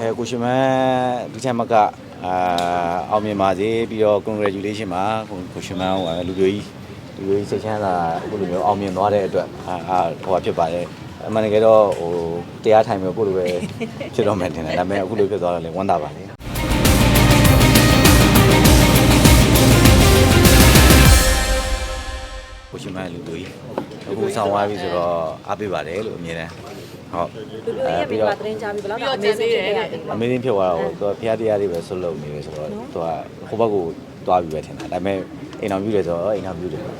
အဲကိုရှင်မန်းဒီချက်မကအာအောင်မြင်ပါစေပြီးတော့ congratulation ပါကိုကိုရှင်မန်းဟိုလူမျိုးကြီးလူမျိုးကြီးစိတ်ချမ်းသာအခုလိုမျိုးအောင်မြင်သွားတဲ့အတွက်အာအာဟိုဟာဖြစ်ပါတယ်အမှန်တကယ်တော့ဟိုတရားထိုင်မျိုးကိုလိုပဲဖြစ်တော့မယ်ထင်တယ်ဒါပေမဲ့အခုလိုဖြစ်သွားတော့လည်းဝမ်းသာပါလေကိုရှင်မန်းလူမျိုးကြီးအခုဆောင်သွားပြီဆိုတော့အားပေးပါတယ်လို့အမြင်တယ် ဟုတ်လူလူရဲ့မိဘသတင်းကြားပြီးဘယ်တော့အမေစိတ်ဖြစ်ရတယ်အမေသိဖြစ်သွားတော့သူကဖျားတရားတွေပဲဆွတ်လုပ်နေတယ်ဆိုတော့သူကဟိုဘက်ကိုတွားပြီးပဲထင်တာဒါပေမဲ့အိမ်အောင်ပြုတယ်ဆိုတော့အိမ်အောင်ပြုတယ်ဟမ်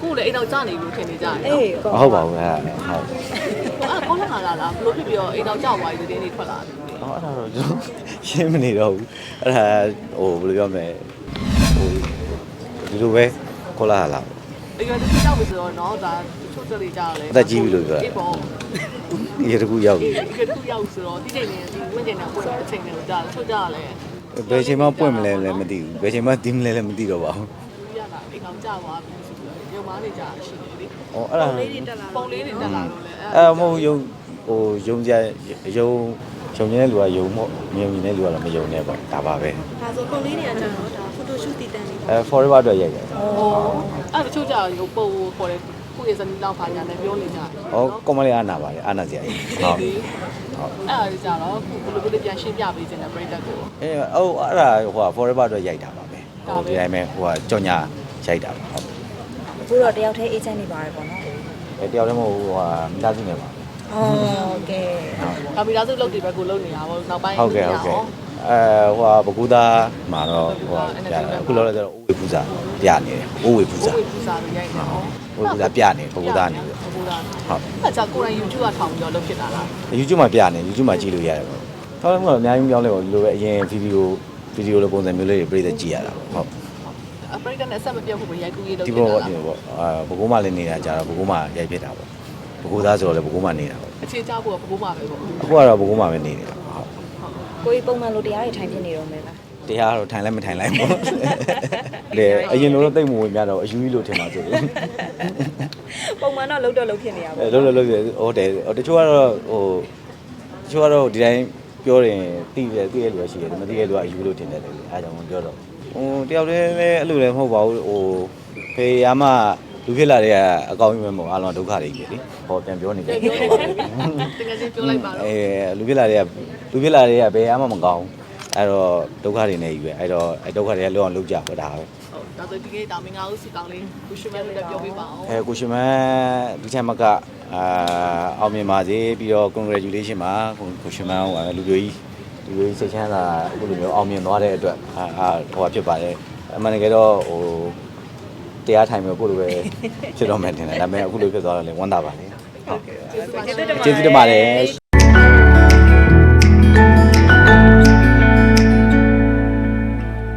ကိုယ်လည်းအိမ်တော့ကြာနေလို့ထင်နေကြတယ်အေးမဟုတ်ပါဘူးအဲ့ဒါဟုတ်အဲ့ကိုလည်းလာလာလားဘလို့ဖြစ်ပြီးတော့အိမ်တော့ကြာသွားပြီတင်းနေထွက်လာတယ်အော်အဲ့ဒါတော့ကျွန်တော်ရှင်းမနေတော့ဘူးအဲ့ဒါဟိုဘယ်လိုပြောမလဲဟိုဒီလိုပဲခေါ်လာလာအရွယ်တစ်ကြောက်ပြီဆိုတော့တော့ဒါချို့တက်လေးကြာတယ်အသက်ကြီးပြီလို့ပြောတာ ဒီပေါ့ဒီတကူရောက်ပြီဒီကတူရောက်ဆိုတော့ဒီချိန်နေဒီဝင်းကျင်တဲ့ပုံစံအချိန်တွေကိုကြာချို့ကြာလဲဘယ်ချိန်မှပွင့်မလဲလည်းမသိဘူးဘယ်ချိန်မှတီးမလဲလည်းမသိတော့ပါဘူးရလာအိမ်တော့ကြာသွားပြီဆိုတော့ရုံမားနေကြရှိနေလေဩအဲ့ဒါပုံလေးတွေတက်လာလို့လဲအဲ့မဟုတ်ယုံဟိုယုံကြယုံယုံနေတဲ့လူကယုံမို့မယုံနေတဲ့လူကတော့မယုံနဲ့ပေါ့ဒါပါပဲဒါဆိုပုံလေးတွေကကျတော့ဒါဖိုတိုရှူတည်တန်နေပါအဲ forever အတွက်ရိုက်တယ်ဟောအဲ့တချို့ကြာရုပ်ပုံခေါ်တယ် ကိုယ့်ရဲ့ဇနီးလောက်ပါညာနဲ့ပြောနေကြတယ်။ဟောကွန်မလေးအာနာပါလေအာနာစရာကြီး။ဟုတ်အဲ့ဒါကြီးကြတော့ဘယ်လိုဘယ်လိုပြန်ရှင်းပြပေးခြင်းနဲ့ပြိတက်ကို။အဲအိုးအဲ့ဒါဟိုက forever အတွက်ရိုက်တာပါပဲ။ဟိုဒီတိုင်းပဲဟိုကကြော်ညာရိုက်တာပါဟုတ်အခုတော့တယောက်တည်းအေဂျင့်နေပါတယ်ပေါ့နော်။အဲတယောက်တည်းမဟုတ်ဟိုကမိသားစုနဲ့ပါဟုတ်ကဲ့။ဟုတ်ဒါမီသားစုလုပ်တွေပဲကိုလုပ်နေတာပေါ့နောက်ပိုင်းဟုတ်ကဲ့ဟုတ်ကဲ့။အဲဟိုကဘကူသားမှာတော့ဟိုကပြတာအခုလောလောဆယ်တော့အိုးဝေ ပူဇာပြနေတယ်။အိုးဝေပူဇာကိုယ်ပူစာလို့ရိုက်နေအောင်အိုးဝေပူဇာပြနေဘကူသားနေတယ်ဘကူသား။ဟုတ်အဲ့ကြောင့်ကိုယ်တိုင် YouTube ကထောင်ပြီးတော့လုပ်ဖြစ်တာလား။ YouTube မှာပြနေ YouTube မှာကြည့်လို့ရတယ်ပေါ့။ထောက်လို့မဟုတ်အများကြီးပြောင်းလဲပေါ့ဒီလိုပဲအရင်ဗီဒီယိုဗီဒီယိုလိုပုံစံမျိုးလေးတွေပြည့်တဲ့ကြည့်ရတာပေါ့ဟုတ်အပရိကန်နဲ့ဆက်မပြတ်ဖို့ပဲရိုက်ကူးရေးလုပ်ဒီဖြစ်ဘောတာဒီလားဘောအာဘကိုးမလည်းနေတာကြတော့ဘကိုးမရိုက်ဖြစ်တာပေါ့ဘကိုးသားဆိုတော့လည်းဘကိုးမနေတာပေါ့အခြေချဖို့ကဘကူမှာပဲပေါ့အခုကတော့ဘကိုးမပဲနေနေတာဟုတ်ကိုကြီးပုံမှန်လိုတရားတွေထိုင်ဖြစ်နေတော့မယ်လား တရားကတော့ထိုင်လည်းမထိုင်လိုက်ဘူးလေအရင်လိုတော့တိတ်မဝင်ကြတော့အယူကြီးလို့ထင်ပါဆိုလို့ပုံမှန်တော့လုံးတော့လုံးဖြစ်နေရပါအဲလုံးလုံးလုံးဟုတ်တယ်တချို့ကတော့ဟိုတချို့ကတော့ဒီတိုင်းပြောရင်တိတယ်တိရလူရှိတယ်မတိရလူကအယူလို့ထင်တယ်လေအဲဒါကြောင့်မပြောတော့ဟိုတယောက်တည်းလည်းအဲ့လိုလည်းမဟုတ်ပါဘူးဟိုဖေးရမလူဖြစ်လာတဲ့အကောင်းကြီးပဲမဟုတ်အားလုံးဒုက္ခတွေကြီးလေဟောပြန်ပြောနေတယ်တကယ်ချင်းပြောလိုက်ပါတော့အဲလူပြစ်လာတွေကလူပြစ်လာတွေကဘယ်အားမှမကောင်း အဲ့တော့ဒုက္ခတွေနဲ့ကြီးပဲအဲ့တော့အဲ့ဒုက္ခတွေကလောအောင်လုပ်ကြပါဒါပဲဟုတ်ဒါဆိုဒီကိတာမင်္ဂလာဦးစီကောင်းလေးကိုရှင်မဲလို့လည်းပြောပြပါအောင်အဲကိုရှင်မန်းဒီချက်မကအာအောင်မြင်ပါစေပြီးတော့ congratulation ပါကိုကိုရှင်မန်းဟိုလူမျိုးကြီးလူမျိုးကြီးစိတ်ချမ်းသာအခုလိုမျိုးအောင်မြင်သွားတဲ့အတွက်အာအာဟိုဟာဖြစ်ပါတယ်အမှန်တကယ်တော့ဟိုတရားထိုင်မျိုးကိုလိုပဲဖြစ်တော့မယ်ထင်တယ်ဒါပေမဲ့အခုလိုဖြစ်သွားတော့လည်းဝမ်းသာပါလေဟုတ်ကျေးဇူးပါကျေးဇူးတင်ပါကျေးဇူးတင်ပါတယ်